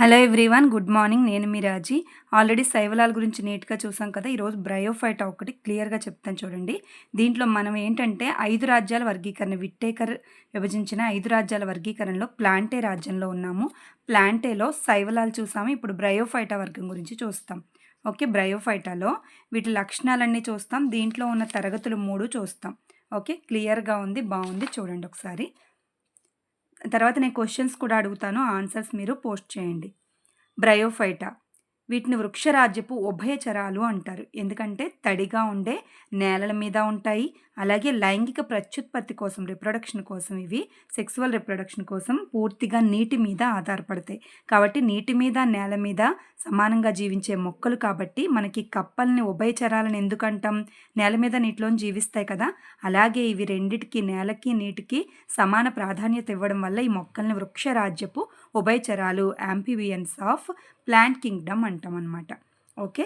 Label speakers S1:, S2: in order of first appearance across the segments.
S1: Hello everyone good morning. నేను మీ రాజీ. Already శైవలాల గురించి నీట్గా చూసాం కదా ఈరోజు బ్రయోఫైట్ ఒకటి క్లియర్గా చెప్తాను చూడండి. దీంట్లో మనం ఏంటంటే ఐదు రాజ్యాల వర్గీకరణ విట్టేకర్ విభజించిన ఐదు రాజ్యాల వర్గీకరణలో ప్లాంటే రాజ్యంలో ఉన్నాము. ప్లాంటేలో శైవలాలు చూసాము ఇప్పుడు బ్రయోఫైటా వర్గం గురించి చూస్తాం. ఓకే బ్రయోఫైటాలో వీటి లక్షణాలన్నీ చూస్తాం. దీంట్లో ఉన్న తరగతులు మూడు చూస్తాం. ఓకే క్లియర్గా ఉంది బాగుంది చూడండి ఒకసారి. తర్వాత నేను క్వశ్చన్స్ కూడా అడుగుతాను. ఆన్సర్స్ మీరు పోస్ట్ చేయండి. బ్రయోఫైటా వీటిని వృక్షరాజ్యపు ఉభయచరాలు అంటారు. ఎందుకంటే తడిగా ఉండే నేలల మీద ఉంటాయి. అలాగే లైంగిక ప్రత్యుత్పత్తి కోసం రిప్రొడక్షన్ కోసం ఇవి సెక్సువల్ రిప్రొడక్షన్ కోసం పూర్తిగా నీటి మీద ఆధారపడతాయి. కాబట్టి నీటి మీద నేల మీద సమానంగా జీవించే మొక్కలు కాబట్టి మనకి కప్పల్ని ఉభయచరాలను ఎందుకంటాం? నేల మీద నీటిలో జీవిస్తాయి కదా. అలాగే ఇవి రెండిటికి నేలకి నీటికి సమాన ప్రాధాన్యత ఇవ్వడం వల్ల ఈ మొక్కల్ని వృక్షరాజ్యపు ఉభయచరాలు యాంపివియన్స్ ఆఫ్ ప్లాంట్ కింగ్డమ్ అంటాం అనమాట ఓకే?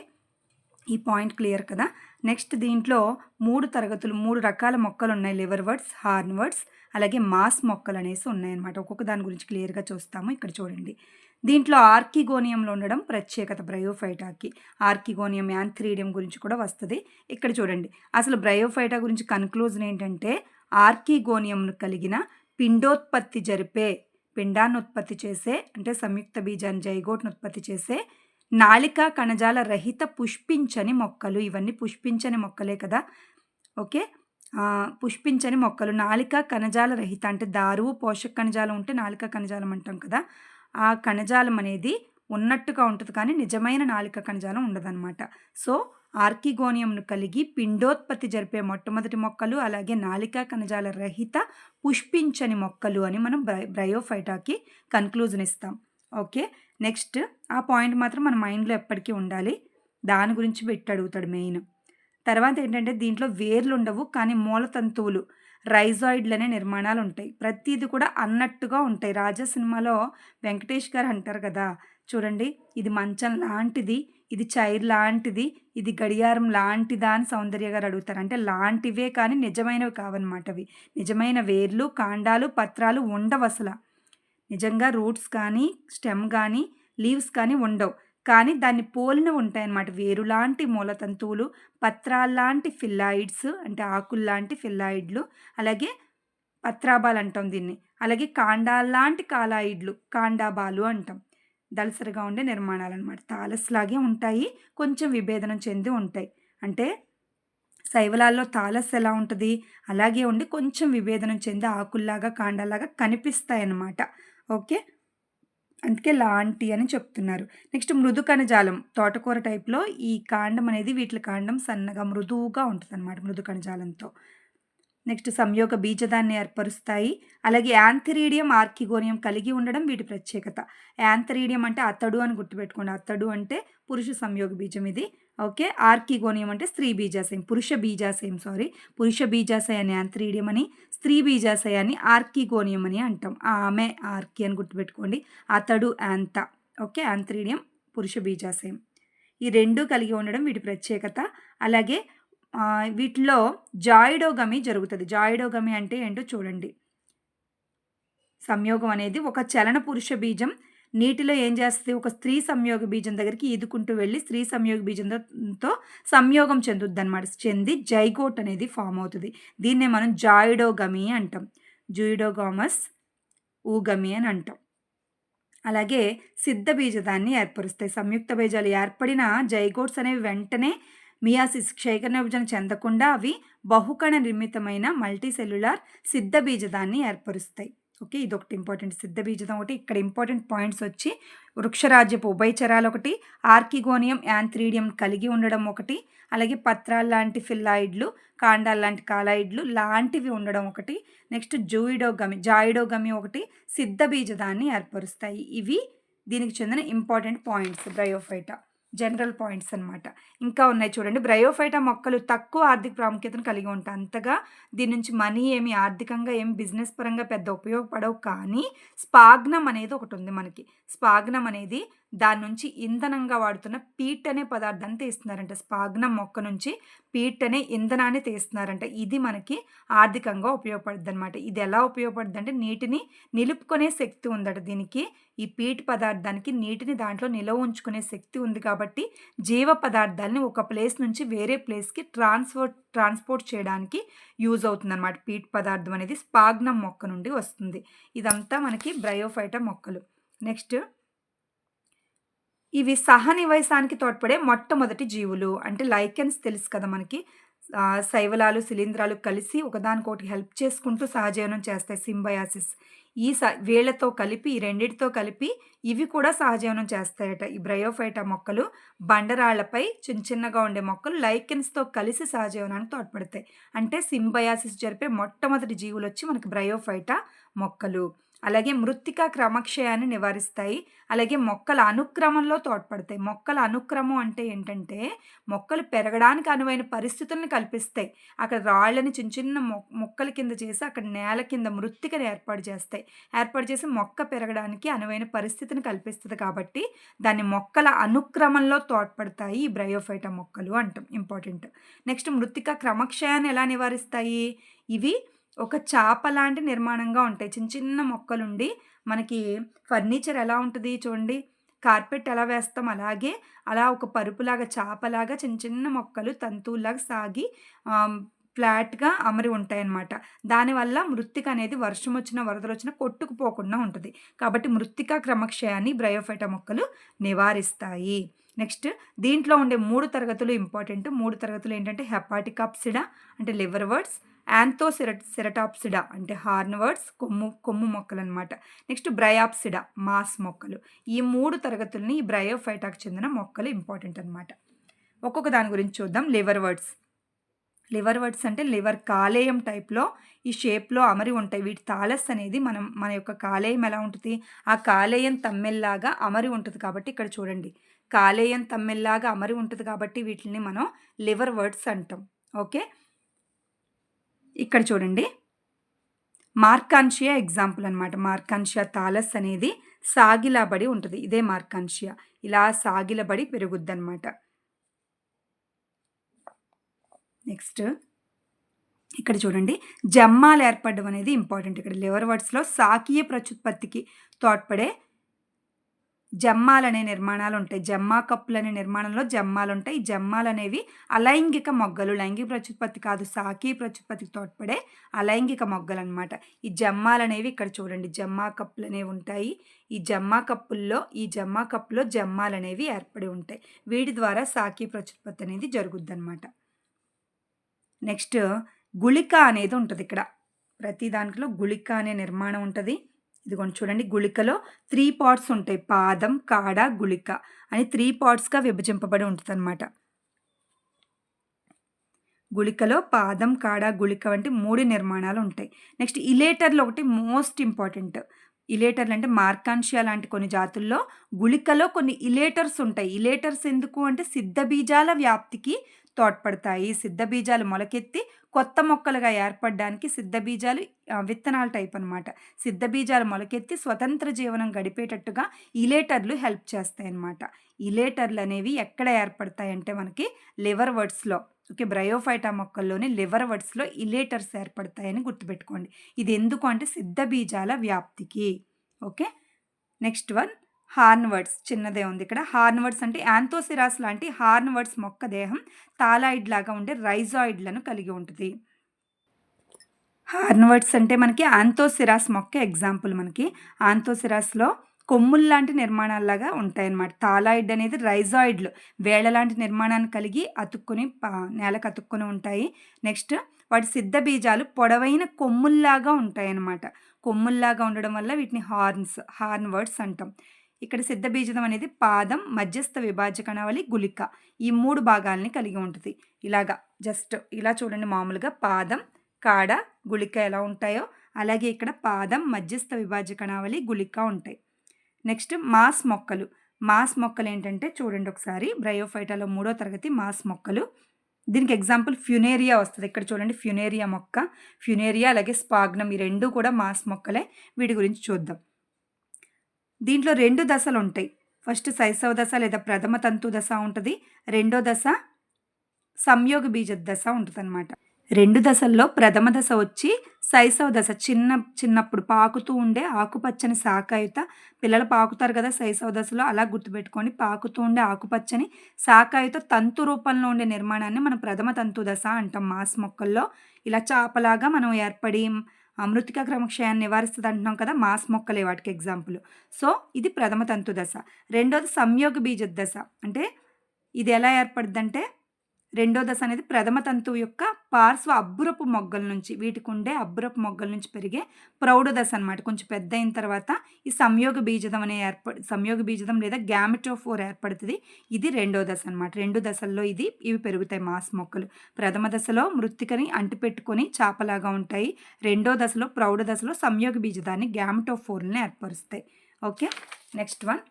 S1: ఈ పాయింట్ క్లియర్ కదా? నెక్స్ట్ దీంట్లో మూడు తరగతులు మూడు రకాల మొక్కలు ఉన్నాయి లివర్ వర్డ్స్ హార్న్ వర్డ్స్ అలాగే మాస్ మొక్కలు అనేసి ఉన్నాయన్నమాట. ఒక్కొక్క దాని గురించి క్లియర్గా చూస్తాము. ఇక్కడ చూడండి. దీంట్లో ఆర్కిగోనియంలో ఉండడం ప్రత్యేకత బ్రయోఫైటాకి. ఆర్కిగోనియం యాంథ్రీడియం గురించి కూడా వస్తుంది. ఇక్కడ చూడండి. అసలు బ్రయోఫైటా గురించి కన్క్లూజన్ ఏంటంటే ఆర్కిగోనియంను కలిగిన పిండోత్పత్తి జరిపే పిండాన్ని ఉత్పత్తి చేసే అంటే సంయుక్త బీజాన్ని జైగోట్ను ఉత్పత్తి చేసే నాలికా కణజాల రహిత పుష్పించని మొక్కలు. ఇవన్నీ పుష్పించని మొక్కలే కదా. ఓకే? పుష్పించని మొక్కలు. నాలికా కణజాల రహిత అంటే దారువు పోషక కణజాలం ఉంటే నాలికా కణజాలం అంటాం కదా. ఆ కణజాలం అనేది ఉన్నట్టుగా ఉంటుంది కానీ నిజమైన నాలిక కణజాలం ఉండదన్నమాట. సో ఆర్కిగోనియంను కలిగి పిండోత్పత్తి జరిపే మొట్టమొదటి మొక్కలు అలాగే నాలికా కణజాల రహిత పుష్పించని మొక్కలు అని మనం బ్రై బ్రయోఫైటాకి కన్క్లూజన్ ఇస్తాం. ఓకే? నెక్స్ట్ ఆ పాయింట్ మాత్రం మన మైండ్లో ఎప్పటికీ ఉండాలి. దాని గురించి పెట్టి అడుగుతాడు మెయిన్. తర్వాత ఏంటంటే దీంట్లో వేర్లు ఉండవు కానీ మూలతంతువులు రైజాయిడ్లు అనే నిర్మాణాలు ఉంటాయి. ప్రతిది కూడా అన్నట్టుగా ఉంటాయి. రాజా సినిమాలో వెంకటేష్ గారు అంటారు కదా చూడండి ఇది మంచం లాంటిది ఇది చైర్ లాంటిది ఇది గడియారం లాంటిదా అని సౌందర్య గారు అడుగుతారు. అంటే లాంటివే కానీ నిజమైనవి కావన్నమాట అవి. నిజమైన వేర్లు కాండాలు పత్రాలు ఉండవు అసలు. నిజంగా రూట్స్ కానీ స్టెమ్ కానీ లీవ్స్ కానీ ఉండవు. కానీ దాన్ని పోలిన ఉంటాయన్నమాట. వేరు లాంటి మూలతంతువులు పత్రాల్లాంటి ఫిల్లాయిడ్స్ అంటే ఆకుల్లాంటి ఫిల్లాయిడ్లు అలాగే పత్రాబాలు అంటాం దీన్ని. అలాగే కాండాల్లాంటి కాలాయిడ్లు కాండాబాలు అంటాం. దళసరిగా ఉండే నిర్మాణాలు అనమాట తాలస్లాగే ఉంటాయి కొంచెం విభేదనం చెంది ఉంటాయి. అంటే శైవలాల్లో తాలస్ ఎలా ఉంటుంది? అలాగే ఉండి కొంచెం విభేదనం చెంది ఆకుల్లాగా కాండాలాగా కనిపిస్తాయి అన్నమాట ఓకే? అందుకే లాంటి అని చెప్తున్నారు. నెక్స్ట్ మృదు కణజాలం. తోటకూర టైప్లో ఈ కాండం అనేది వీటి కాండం సన్నగా మృదువుగా ఉంటుంది అనమాట మృదు కణజాలంతో. నెక్స్ట్ సంయోగ బీజదాన్ని ఏర్పరుస్తాయి. అలాగే యాంథరీడియం ఆర్కిగోనియం కలిగి ఉండడం వీటి ప్రత్యేకత. యాంథరీడియం అంటే అతడు అని గుర్తుపెట్టుకోండి. అతడు అంటే పురుష సంయోగ బీజం ఇది. ఓకే? ఆర్కిగోనియం అంటే స్త్రీ బీజాశయం పురుష బీజాశయం సారీ. పురుష బీజాశయాన్ని ఆంత్రీడియం అని స్త్రీ బీజాశయాన్ని ఆర్కిగోనియం అని అంటాం. ఆమె ఆర్కి అని గుర్తుపెట్టుకోండి. అతడు యాంత ఓకే? ఆంత్రీడియం పురుష బీజాశయం. ఈ రెండు కలిగి ఉండడం వీటి ప్రత్యేకత. అలాగే వీటిలో జాయిడోగమి జరుగుతుంది. జాయిడోగమి అంటే ఏంటో చూడండి. సంయోగం అనేది ఒక చలన పురుష బీజం నీటిలో ఏం చేస్తుంది? ఒక స్త్రీ సంయోగ బీజం దగ్గరికి ఈదుకుంటూ వెళ్ళి స్త్రీ సంయోగ బీజంతో సంయోగం చెందుద్ది అనమాట చెంది జైగోట్ అనేది ఫామ్ అవుతుంది. దీన్నే మనం జాయిడోగమి అంటాం. జూయిడోగామస్ ఊగమి అని అంటాం. అలాగే సిద్ధ బీజదాన్ని ఏర్పరుస్తాయి. సంయుక్త బీజాలు ఏర్పడిన జైగోట్స్ అనేవి వెంటనే మియాసిస్ క్షయకరణ విభజన చెందకుండా అవి బహుకణ నిర్మితమైన మల్టీసెల్యులార్ సిద్ధ బీజదాన్ని ఏర్పరుస్తాయి. ఓకే ఇది ఒకటి ఇంపార్టెంట్. సిద్ధబీజం ఒకటి ఇక్కడ ఇంపార్టెంట్ పాయింట్స్ వచ్చి వృక్షరాజ్యపు ఉభయచరాలు ఒకటి ఆర్కిగోనియం యాంథ్రీడియం కలిగి ఉండడం ఒకటి అలాగే పత్రాలు లాంటి ఫిల్లాయిడ్లు కాండాలు లాంటి కాలాయిడ్లు లాంటివి ఉండడం ఒకటి నెక్స్ట్ జూయిడోగమి జాయిడోగమి ఒకటి సిద్ధ బీజదాన్ని ఏర్పరుస్తాయి. ఇవి దీనికి చెందిన important points Bryophyta general points అనమాట ఇంకా ఉన్నాయి చూడండి. బ్రయోఫైటా మొక్కలు తక్కువ ఆర్థిక ప్రాముఖ్యతను కలిగి ఉంటాయి. అంతగా దీని నుంచి మనీ ఏమి ఆర్థికంగా ఏమి బిజినెస్ పరంగా పెద్ద ఉపయోగపడవు కానీ స్పాగ్నం అనేది ఒకటి ఉంది మనకి. స్పాగ్నం అనేది దాని నుంచి ఇంధనంగా వాడుతున్న పీట్ అనే పదార్థాన్ని తీస్తున్నారంట. స్పాగ్నం మొక్క నుంచి పీట్ అనే ఇంధనాన్ని తీస్తున్నారంట. ఇది మనకి ఆర్థికంగా ఉపయోగపడుద్ది అనమాట ఇది ఎలా ఉపయోగపడుద్ది అంటే నీటిని నిలుపుకునే శక్తి ఉందట దీనికి. ఈ పీట్ పదార్థానికి నీటిని దాంట్లో నిలవ ఉంచుకునే శక్తి ఉంది కాబట్టి జీవ పదార్థాలని ఒక ప్లేస్ నుంచి వేరే ప్లేస్కి ట్రాన్స్పోర్ట్ ట్రాన్స్పోర్ట్ చేయడానికి యూజ్ అవుతుందన్నమాట. పీట్ పదార్థం అనేది స్పాగ్నం మొక్క నుండి వస్తుంది. ఇదంతా మనకి బ్రయోఫైటా మొక్కలు. నెక్స్ట్ ఇవి సహనివయసానికి తోడ్పడే మొట్టమొదటి జీవులు. అంటే లైకెన్స్ తెలుసు కదా మనకి. శైవలాలు శిలీంధ్రాలు కలిసి ఒకదానికొకటి హెల్ప్ చేసుకుంటూ సహజీవనం చేస్తాయి. సింబయాసిస్. ఈ స వీళ్ళతో కలిపి ఈ రెండిటితో కలిపి ఇవి కూడా సహజీవనం చేస్తాయట. ఈ బ్రయోఫైటా మొక్కలు బండరాళ్ళపై చిన్న చిన్నగా ఉండే మొక్కలు లైకెన్స్తో కలిసి సహజీవనానికి తోడ్పడతాయి. అంటే సింబయాసిస్ జరిపే మొట్టమొదటి జీవులు వచ్చి మనకి బ్రయోఫైటా మొక్కలు. అలాగే మృత్తిక క్రమక్షయాన్ని నివారిస్తాయి. అలాగే మొక్కల అనుక్రమంలో తోడ్పడతాయి. మొక్కల అనుక్రమం అంటే ఏంటంటే మొక్కలు పెరగడానికి అనువైన పరిస్థితులను కల్పిస్తాయి. అక్కడ రాళ్ళని చిన్న చిన్న మొక్కల కింద చేసి అక్కడ నేల కింద మృత్తికను ఏర్పాటు చేస్తాయి. ఏర్పాటు చేసి మొక్క పెరగడానికి అనువైన పరిస్థితిని కల్పిస్తుంది కాబట్టి దాన్ని మొక్కల అనుక్రమంలో తోడ్పడతాయి ఈ బ్రయోఫైటా మొక్కలు అంటాం. ఇంపార్టెంట్. నెక్స్ట్ మృత్తిక క్రమక్షయాన్ని ఎలా నివారిస్తాయి? ఇవి ఒక చాప లాంటి నిర్మాణంగా ఉంటాయి. చిన్న చిన్న మొక్కలుండి మనకి ఫర్నిచర్ ఎలా ఉంటుంది చూడండి. కార్పెట్ ఎలా వేస్తాం అలాగే అలా ఒక పరుపులాగా చాపలాగా చిన్న చిన్న మొక్కలు తంతువులాగా సాగి ఫ్లాట్గా అమరి ఉంటాయన్నమాట. దానివల్ల మృత్తిక అనేది వర్షం వచ్చిన వరదలు వచ్చినా కొట్టుకుపోకుండా ఉంటుంది. కాబట్టి మృత్తిక క్రమక్షయాన్ని బ్రయోఫైటా మొక్కలు నివారిస్తాయి. నెక్స్ట్ దీంట్లో ఉండే మూడు తరగతులు ఇంపార్టెంట్. మూడు తరగతులు ఏంటంటే హెపాటికాప్సిడా అంటే లివర్ వర్డ్స్ యాంతో సిరటాప్సిడా సెరటాప్సిడా అంటే హార్న్వర్డ్స్ కొమ్ము కొమ్ము మొక్కలు అనమాట నెక్స్ట్ బ్రయాప్సిడా మాస్ మొక్కలు. ఈ మూడు తరగతులని ఈ బ్రయోఫైటాకు చెందిన మొక్కలు ఇంపార్టెంట్ అనమాట ఒక్కొక్క దాని గురించి చూద్దాం. Liverworts. లివర్ వర్డ్స్ అంటే లివర్ కాలేయం టైప్లో ఈ షేప్లో అమరి ఉంటాయి. వీటి తాలస్ అనేది మనం మన యొక్క కాలేయం ఎలా ఉంటుంది? ఆ కాలేయం తమ్మెల్లాగా అమరి ఉంటుంది కాబట్టి ఇక్కడ చూడండి. కాలేయం తమ్మెల్లాగా అమరి ఉంటుంది కాబట్టి వీటిని మనం లివర్ వర్డ్స్ అంటాం. ఓకే? ఇక్కడ చూడండి. మార్కాన్షియా ఎగ్జాంపుల్ అనమాట మార్కాన్షియా తాలస్ అనేది సాగిలబడి ఉంటుంది. ఇదే మార్కాన్షియా ఇలా సాగిలబడి పెరుగుద్ది అనమాట నెక్స్ట్. ఇక్కడ చూడండి. జమ్మాలు ఏర్పడడం అనేది ఇంపార్టెంట్. ఇక్కడ లివర్ వర్డ్స్లో సాకీయ ప్రత్యుత్పత్తికి తోడ్పడే జమ్మాలనే నిర్మాణాలు ఉంటాయి జమ్మా కప్పులు అనే నిర్మాణంలో జమ్మాలు ఉంటాయి ఈ జమ్మాలు అనేవి అలైంగిక మొగ్గలు లైంగిక ప్రత్యుత్పత్తి కాదు సాకి ప్రత్యుత్పత్తికి తోడ్పడే అలైంగిక మొగ్గలు అనమాట ఈ జమ్మాలు అనేవి ఇక్కడ చూడండి జమ్మా కప్పులు అనేవి ఉంటాయి. ఈ జమ్మా కప్పుల్లో ఈ జమ్మా కప్పులో జమ్మాలు అనేవి ఏర్పడి ఉంటాయి. వీటి ద్వారా సాకి ప్రత్యుత్పత్తి అనేది జరుగుద్ది అనమాట నెక్స్ట్ గుళిక అనేది ఉంటుంది ఇక్కడ. ప్రతి దాంట్లో గుళిక అనే నిర్మాణం ఉంటుంది. ఇదిగోండి చూడండి గుళికలో త్రీ పార్ట్స్ ఉంటాయి. పాదం కాడ గుళిక అని త్రీ పార్ట్స్గా విభజింపబడి ఉంటుంది అనమాట గుళికలో పాదం కాడ గుళిక వంటి మూడు నిర్మాణాలు ఉంటాయి. నెక్స్ట్ ఇలేటర్లు ఒకటి మోస్ట్ ఇంపార్టెంట్. ఇలేటర్లు అంటే మార్కాన్షియా లాంటి కొన్ని జాతుల్లో గుళికలో కొన్ని ఇలేటర్స్ ఉంటాయి. ఇలేటర్స్ ఎందుకు అంటే సిద్ధ బీజాల వ్యాప్తికి తోడ్పడతాయి. సిద్ధ బీజాలు మొలకెత్తి కొత్త మొక్కలుగా ఏర్పడడానికి సిద్ధ బీజాలు విత్తనాల టైప్ అనమాట సిద్ధ బీజాలు మొలకెత్తి స్వతంత్ర జీవనం గడిపేటట్టుగా ఇలేటర్లు హెల్ప్ చేస్తాయి అన్నమాట ఇలేటర్లు అనేవి ఎక్కడ ఏర్పడతాయంటే మనకి లివర్ వర్డ్స్లో ఓకే బ్రయోఫైటా మొక్కల్లోని లివర్ వర్డ్స్లో ఇలేటర్స్ ఏర్పడతాయని గుర్తుపెట్టుకోండి. ఇది ఎందుకు అంటే సిద్ధ బీజాల వ్యాప్తికి. Okay next one. హార్న్వర్డ్స్ చిన్నదే ఉంది ఇక్కడ. హార్న్వర్డ్స్ అంటే యాంతోసిరాస్ లాంటి హార్న్వర్డ్స్ మొక్క దేహం తాలాయిడ్ లాగా ఉండే రైజాయిడ్లను కలిగి ఉంటుంది. హార్న్వర్డ్స్ అంటే మనకి ఆంతోసిరాస్ మొక్క ఎగ్జాంపుల్ మనకి. ఆంతోసిరాస్లో కొమ్ముల్లాంటి నిర్మాణాల్లాగా ఉంటాయన్నమాట. తాలాయిడ్ అనేది రైజాయిడ్లు వేళ లాంటి నిర్మాణాన్ని కలిగి అతుక్కుని నేలకు అతుక్కుని ఉంటాయి. నెక్స్ట్ వాటి సిద్ధ బీజాలు పొడవైన కొమ్ముల్లాగా ఉంటాయన్నమాట. కొమ్ముల్లాగా ఉండడం వల్ల వీటిని హార్న్స్ హార్న్వర్డ్స్ అంటాం. ఇక్కడ సిద్ధ బీజం అనేది పాదం మధ్యస్థ విభాజకణవలి గులిక ఈ మూడు భాగాలని కలిగి ఉంటుంది. ఇలాగా జస్ట్ ఇలా చూడండి మామూలుగా పాదం కాడ గుళిక ఎలా ఉంటాయో అలాగే ఇక్కడ పాదం మధ్యస్థ విభాజకణావళి గుళిక ఉంటాయి. నెక్స్ట్ మాస్ మొక్కలు. మాస్ మొక్కలు ఏంటంటే చూడండి ఒకసారి బ్రయోఫైటాలో మూడో తరగతి మాస్ మొక్కలు. దీనికి ఎగ్జాంపుల్ ఫ్యునేరియా వస్తుంది. ఇక్కడ చూడండి ఫ్యునేరియా మొక్క ఫ్యునేరియా అలాగే స్పాగ్నం ఈ రెండు కూడా మాస్ మొక్కలే. వీటి గురించి చూద్దాం. దీంట్లో రెండు దశలు ఉంటాయి. ఫస్ట్ శైశవ దశ లేదా ప్రథమ తంతు దశ ఉంటుంది. రెండో దశ సంయోగ బీజ దశ ఉంటుంది అనమాట రెండు దశల్లో ప్రథమ దశ వచ్చి శైశవ దశ. చిన్న చిన్నప్పుడు పాకుతూ ఉండే ఆకుపచ్చని శాఖాయుత పిల్లలు పాకుతారు కదా శైశవ దశలో అలా గుర్తుపెట్టుకొని పాకుతూ ఉండే ఆకుపచ్చని శాఖాయుత తంతు రూపంలో ఉండే నిర్మాణాన్ని మనం ప్రథమ తంతు దశ అంటాం. మాస్ మొక్కల్లో ఇలా చాపలాగా మనం ఏర్పడి మృతిక క్రమక్షయాన్ని నివారిస్తుంది అంటున్నాం కదా మాస్ మొక్కలే వాటికి ఎగ్జాంపుల్. సో ఇది ప్రథమ తంతు దశ రెండోది సంయోగ బీజ దశ అంటే ఇది ఎలా ఏర్పడుద్దంటే రెండో దశ అనేది ప్రథమ తంతువు యొక్క పార్శ్వ అబ్బురపు మొగ్గల నుంచి వీటికి ఉండే అబ్బురపు మొగ్గల నుంచి పెరిగే ప్రౌఢ దశ అనమాట కొంచెం పెద్ద అయిన తర్వాత ఈ సంయోగ బీజదం అనే ఏర్ప సంయోగ బీజదం లేదా గ్యామిటోఫోర్ ఏర్పడుతుంది. ఇది రెండో దశ అనమాట రెండు దశల్లో ఇది ఇవి పెరుగుతాయి మాస్ మొక్కలు. ప్రథమ దశలో మృత్తికని అంటిపెట్టుకొని చేపలాగా ఉంటాయి. రెండో దశలో ప్రౌఢ దశలో సంయోగ బీజదాన్ని గ్యామిటోఫోర్ని ఏర్పరుస్తాయి. ఓకే? Next one.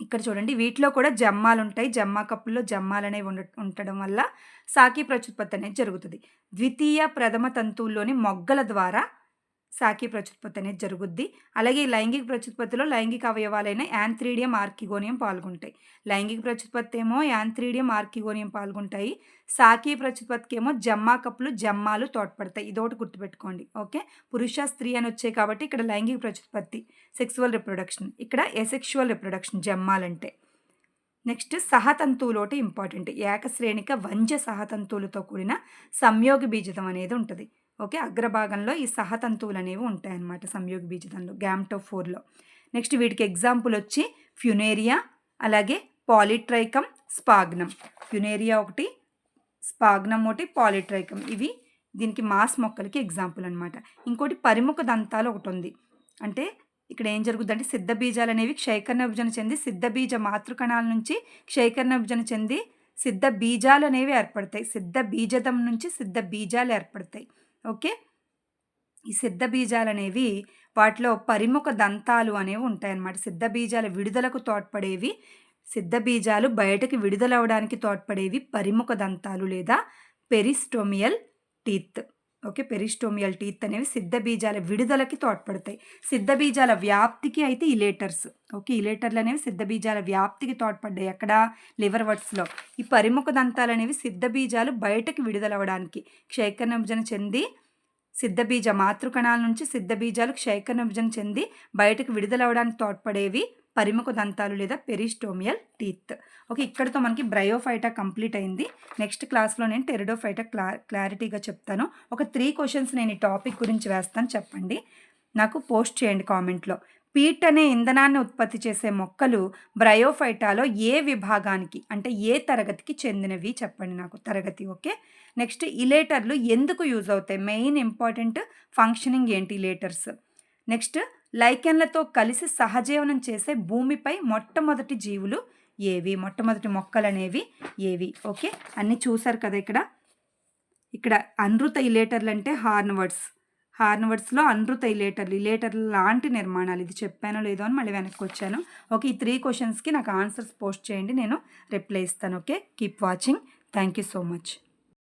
S1: ఇక్కడ చూడండి వీటిలో కూడా జమ్మాలు ఉంటాయి జమ్మా కప్పుల్లో జమ్మాలు అనేవి ఉండ ఉండటం వల్ల సాకి ప్రత్యుత్పత్తి అనేది జరుగుతుంది. ద్వితీయ ప్రథమ తంతువుల్లోని మొగ్గల ద్వారా సాకి ప్రత్యుత్పత్తి అనేది జరుగుద్ది. అలాగే లైంగిక ప్రత్యుత్పత్తిలో లైంగిక అవయవాలైన యాంత్రీడియం ఆర్కిగోనియం పాల్గొంటాయి. లైంగిక ప్రత్యుత్పత్తి ఏమో యాంత్రీడియం ఆర్కిగోనియం పాల్గొంటాయి. సాకి ప్రత్యుత్పత్తికి ఏమో జమ్మా కప్పులు జమ్మాలు తోడ్పడతాయి. ఇదొకటి గుర్తుపెట్టుకోండి. ఓకే? పురుష స్త్రీ అని వచ్చాయి కాబట్టి ఇక్కడ లైంగిక ప్రత్యుత్పత్తి సెక్సువల్ రిప్రొడక్షన్. ఇక్కడ ఎసెక్షువల్ రిప్రొడక్షన్ జమ్మాలంటే. నెక్స్ట్ సహతంతువులోటి ఇంపార్టెంట్. ఏకశ్రేణిక వంజ సహతంతువులతో కూడిన సంయోగ బీజతం అనేది ఉంటుంది. ఓకే అగ్రభాగంలో ఈ సహతంతువులు అనేవి ఉంటాయన్నమాట సంయోగ బీజతంలో గ్యామ్టో ఫోర్లో. నెక్స్ట్ వీటికి ఎగ్జాంపుల్ వచ్చి ఫ్యునేరియా అలాగే పాలిట్రైకం స్పాగ్నం. ఫ్యునేరియా ఒకటి స్పాగ్నం ఒకటి పాలిట్రైకం. ఇవి దీనికి మాస్ మొక్కలకి ఎగ్జాంపుల్ అనమాట ఇంకోటి పరిముఖ దంతాలు ఒకటి ఉంది అంటే ఇక్కడ ఏం జరుగుతుందంటే సిద్ధ బీజాలు అనేవి క్షయకరణ విభజన చెంది సిద్ధ బీజ మాతృకణాల నుంచి క్షయకరణ విభజన చెంది సిద్ధ బీజాలు అనేవి ఏర్పడతాయి. సిద్ధ బీజదం నుంచి సిద్ధ బీజాలు ఏర్పడతాయి. ఓకే? ఈ సిద్ధ బీజాలు అనేవి వాటిలో పరిముఖ దంతాలు అనేవి ఉంటాయన్నమాట. సిద్ధ బీజాల విడుదలకు తోడ్పడేవి సిద్ధ బీజాలు బయటకి విడుదలవడానికి తోడ్పడేవి పరిముఖ దంతాలు లేదా peristomial teeth. Okay peristomial teeth అనేవి సిద్ధ బీజాల విడుదలకి తోడ్పడతాయి. సిద్ధ బీజాల వ్యాప్తికి అయితే ఇలేటర్స్. ఓకే ఇలేటర్లు అనేవి సిద్ధ బీజాల వ్యాప్తికి తోడ్పడ్డాయి. ఎక్కడ? లివర్ వర్డ్స్లో ఈ పరిముఖ దంతాలు అనేవి సిద్ధ బీజాలు బయటకు విడుదలవ్వడానికి క్షయకరణ విభజన చెంది సిద్ధబీజ మాతృకణాల నుంచి సిద్ధబీజాలు క్షయకరణ విభజన చెంది బయటకు విడుదలవ్వడానికి తోడ్పడేవి పరిముఖ దంతాలు లేదా పెరిస్టోమియల్ టీత్. ఓకే ఇక్కడితో మనకి బ్రయోఫైటా కంప్లీట్ అయింది. నెక్స్ట్ క్లాస్లో నేను టెరిడోఫైటా క్లా క్లారిటీగా చెప్తాను. ఒక త్రీ క్వశ్చన్స్ నేను ఈ టాపిక్ గురించి వేస్తాను చెప్పండి. నాకు పోస్ట్ చేయండి కామెంట్లో. పీట్ అనే ఇంధనాన్ని ఉత్పత్తి చేసే మొక్కలు బ్రయోఫైటాలో ఏ విభాగానికి అంటే ఏ తరగతికి చెందినవి? చెప్పండి నాకు తరగతి ఓకే? నెక్స్ట్ ఇలేటర్లు ఎందుకు యూజ్ అవుతాయి? మెయిన్ ఇంపార్టెంట్ ఫంక్షనింగ్ ఏంటి ఇలేటర్స్? నెక్స్ట్ లైకెన్లతో కలిసి సహజీవనం చేసే భూమిపై మొట్టమొదటి జీవులు ఏవి? మొట్టమొదటి మొక్కలు అనేవి ఏవి? ఓకే అన్నీ చూసారు కదా ఇక్కడ? ఇక్కడ అనృత ఇలేటర్లు అంటే హార్న్వర్డ్స్. హార్న్వర్డ్స్లో అనృత ఇలేటర్లు ఇలేటర్లు లాంటి నిర్మాణాలు. ఇది చెప్పానో లేదో అని మళ్ళీ వెనక్కి వచ్చాను. ఓకే ఈ త్రీ క్వశ్చన్స్కి నాకు ఆన్సర్స్ పోస్ట్ చేయండి నేను రిప్లై ఇస్తాను. Okay keep watching. Thank you so much.